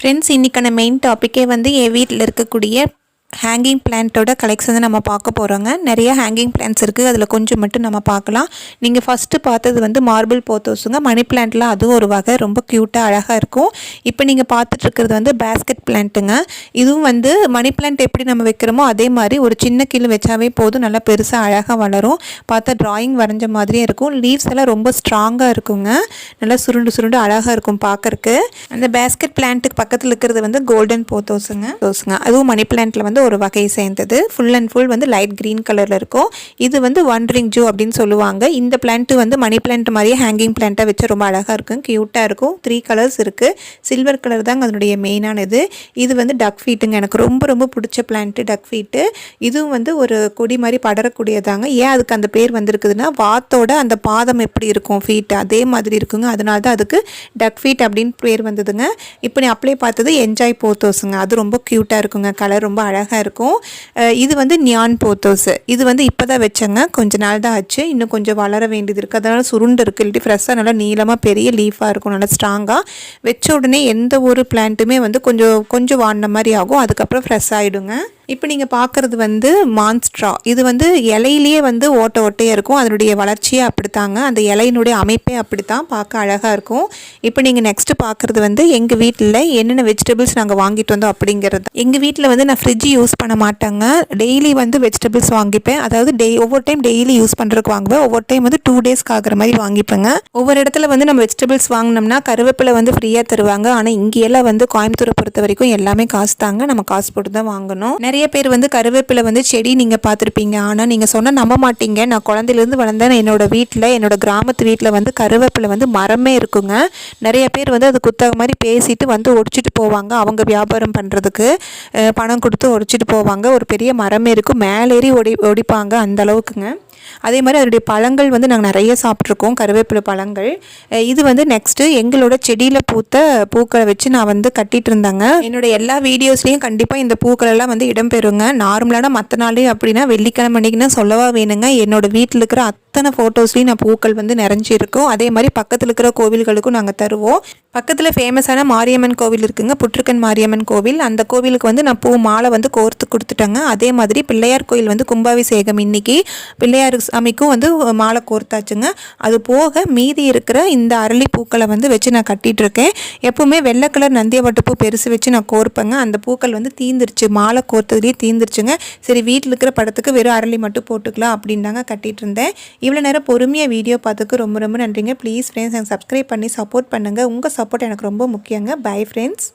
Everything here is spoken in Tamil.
ஃப்ரெண்ட்ஸ் இன்றைக்கான மெயின் டாப்பிக்கே வந்து என் வீட்டில் இருக்கக்கூடிய ஹேங்கிங் பிளான்ட்டோட கலெக்ஷன் தான் நம்ம பார்க்க போகிறோங்க நிறைய ஹேங்கிங் பிளான்ட்ஸ் இருக்குது அதில் கொஞ்சம் மட்டும் நம்ம பார்க்கலாம். நீங்கள் ஃபஸ்ட்டு பார்த்தது வந்து மார்பிள் போத்தோஸுங்க மணி பிளான்ட்டில் அதுவும் ஒரு வகை. ரொம்ப க்யூட்டாக அழகாக இருக்கும். இப்போ நீங்கள் பார்த்துட்ருக்கிறது வந்து பேஸ்கெட் பிளான்ட்டுங்க இதுவும் வந்து மணி பிளான்ட் எப்படி நம்ம வைக்கிறோமோ அதே மாதிரி ஒரு சின்ன கீழ் வச்சாவே போதும். நல்லா பெருசாக அழகாக வளரும். பார்த்தா ட்ராயிங் வரைஞ்ச மாதிரியே இருக்கும். லீவ்ஸ் எல்லாம் ரொம்ப ஸ்ட்ராங்காக இருக்குங்க. நல்லா சுருண்டு சுருண்டு அழகாக இருக்கும் பார்க்கறக்கு அந்த பேஸ்கெட் பிளான்ட்டுக்கு பக்கத்தில் இருக்கிறது வந்து கோல்டன் போத்தோஸுங்க தோசுங்க அதுவும் மணி பிளான்ட்டில் வந்து ஒரு வகையை சேர்ந்தது. ஃபுல் அண்ட் ஃபுல் வந்து லைட் க்ரீன் கலரில் இருக்கும். இது வந்து ஒன்ரிங் ஜூ அப்படின்னு சொல்லுவாங்க. இந்த பிளான்ட் வந்து மணி பிளான்ட் மாதிரியே ஹேங்கிங் பிளான்ட்டாக வச்சு ரொம்ப அழகாக இருக்கும். க்யூட்டாக இருக்கும். த்ரீ கலர்ஸ் இருக்குது சில்வர் கலர் தாங்க அதனுடைய மெயினானது இது வந்து டக் ஃபீட்டுங்க எனக்கு ரொம்ப ரொம்ப பிடிச்ச பிளான்ட்டு டக் ஃபீட்டு இதுவும் வந்து ஒரு கொடி மாதிரி படரக்கூடியதாங்க. ஏன் அதுக்கு அந்த பேர் வந்திருக்குதுன்னா வாத்தோட அந்த பாதம் எப்படி இருக்கும் ஃபீட் அதே மாதிரி இருக்குங்க. அதனால தான் அதுக்கு டக் ஃபீட் அப்படின்னு பேர் வந்ததுங்க. இப்போ நீ அப்ளை பார்த்தது என்ஜாய் போத்தோஸுங்க அது ரொம்ப க்யூட்டாக இருக்குங்க. கலர் ரொம்ப அழகாக இருக்கும் இது வந்து நியான் போத்தோஸ். இது வந்து இப்போ தான் வச்சேங்க. கொஞ்ச நாள் தான் ஆச்சு. இன்னும் கொஞ்சம் வளர வேண்டியது இருக்குது அதனால் சுருண்டு இருக்குது இல்லாட்டி ஃப்ரெஷ்ஷாக நல்லா நீளமாக பெரிய லீஃபாக இருக்கும். நல்லா ஸ்ட்ராங்காக வச்ச உடனே எந்த ஒரு பிளான்ட்டுமே வந்து கொஞ்சம் கொஞ்சம் வாடின மாதிரி ஆகும். அதுக்கப்புறம் ஃப்ரெஷ் ஆகிடுங்க இப்போ நீங்கள் பார்க்குறது வந்து மான்ஸ்ட்ரா. இது வந்து இலையிலேயே வந்து ஓட்ட ஓட்டையாக இருக்கும். அதனுடைய வளர்ச்சியே அப்படித்தாங்க. அந்த இலையினுடைய அமைப்பே அப்படித்தான் பார்க்க அழகாக இருக்கும். இப்போ நீங்கள் நெக்ஸ்ட்டு பார்க்குறது வந்து எங்கள் வீட்டில் என்னென்ன வெஜிடபிள்ஸ் நாங்கள் வாங்கிட்டு வந்தோம் அப்படிங்கிறது. எங்கள் வீட்டில் வந்து நான் ஃப்ரிட்ஜ் யூஸ் பண்ண மாட்டேங்க. டெய்லி வந்து வெஜிடபிள்ஸ் வாங்கிப்பேன். அதாவது டெய் ஒவ்வொரு டைம் டெய்லி யூஸ் பண்ணுறதுக்கு வாங்குவேன். ஒவ்வொரு டைம் வந்து டூ டேஸ்க்கு ஆகிற மாதிரி வாங்கிப்பேங்க. ஒவ்வொரு இடத்துல வந்து நம்ம வெஜிடபிள்ஸ் வாங்கினோம்னா கருவேப்பிலை வந்து ஃப்ரீயாக தருவாங்க. ஆனால் இங்கேயெல்லாம் வந்து கோயம்புத்தூரை பொறுத்த வரைக்கும் எல்லாமே காசு தாங்க. நம்ம காசு போட்டு தான் வாங்கணும். நிறைய நிறைய பேர் வந்து கருவேப்பிலை வந்து செடி நீங்கள் பார்த்துருப்பீங்க. ஆனால் நீங்கள் சொன்னால் நம்ப மாட்டீங்க. நான் குழந்தையிலேருந்து வளர்ந்தேன். என்னோட வீட்டில் என்னோட கிராமத்து வீட்டில் வந்து கருவேப்பிலை வந்து மரமே இருக்குங்க. நிறைய பேர் வந்து அது குத்தக மாதிரி பேசிட்டு வந்து ஒடிச்சிட்டு போவாங்க. அவங்க வியாபாரம் பண்ணுறதுக்கு பணம் கொடுத்து ஒடிச்சிட்டு போவாங்க. ஒரு பெரிய மரமே இருக்கும். மேலேறி ஒடி ஒடிப்பாங்க அந்த அளவுக்குங்க. அதே மாதிரி அதனுடைய பழங்கள் வந்து நாங்கள் நிறைய சாப்பிட்ருக்கோம் கருவேப்பிலை பழங்கள். இது வந்து நெக்ஸ்ட்டு எங்களோட செடியில் பூத்த பூக்களை வச்சு நான் வந்து கட்டிகிட்டு இருந்தேங்க. என்னோட எல்லா வீடியோஸ்லேயும் கண்டிப்பாக இந்த பூக்களெல்லாம் வந்து இடம்பெறுங்க நார்மலான மற்ற நாளையும் அப்படின்னா வெள்ளிக்கிழமை அன்னைக்குன்னா சொல்லவா வேணுங்க. என்னோட வீட்டில் இருக்கிற அத்தனை ஃபோட்டோஸ்லேயும் நான் பூக்கள் வந்து நிறைஞ்சிருக்கும். அதே மாதிரி பக்கத்தில் இருக்கிற கோவில்களுக்கும் நாங்கள் தருவோம். பக்கத்தில் ஃபேமஸான மாரியம்மன் கோவில் இருக்குங்க. புற்றுக்கன் மாரியம்மன் கோவில். அந்த கோவிலுக்கு வந்து நான் பூ மாலை வந்து கோர்த்து கொடுத்துட்டேங்க. அதே மாதிரி பிள்ளையார் கோயில் வந்து கும்பாபிஷேகம் இன்னைக்கு. பிள்ளையார் சாமிக்கும் வந்து மாலை கோர்த்தாச்சுங்க. அது போக மீதி இருக்கிற இந்த அரளி பூக்களை வந்து வச்சு நான் கட்டிகிட்ருக்கேன் இருக்கேன் வெள்ளை கலர் நந்தியவட்டு பூ பெருசு வச்சு நான் கோர்ப்பேங்க. அந்த பூக்கள் வந்து தீந்துருச்சு. மாலை கோர்த்ததுலேயே தீந்துருச்சுங்க. சரி வீட்டில் இருக்கிற படத்துக்கு வெறும் அரளி மட்டும் போட்டுக்கலாம் அப்படின்னு தாங்க கட்டிட்டு இருந்தேன் இவ்வளோ நேரம் பொறுமையாக வீடியோ பார்த்துக்கு ரொம்ப ரொம்ப நன்றிங்க. ப்ளீஸ் ஃப்ரெண்ட்ஸ் எனக்கு சப்ஸ்கிரைப் பண்ணி சப்போர்ட் பண்ணுங்கள் உங்கள் சப்போர்ட் எனக்கு ரொம்ப முக்கியங்க. Bye friends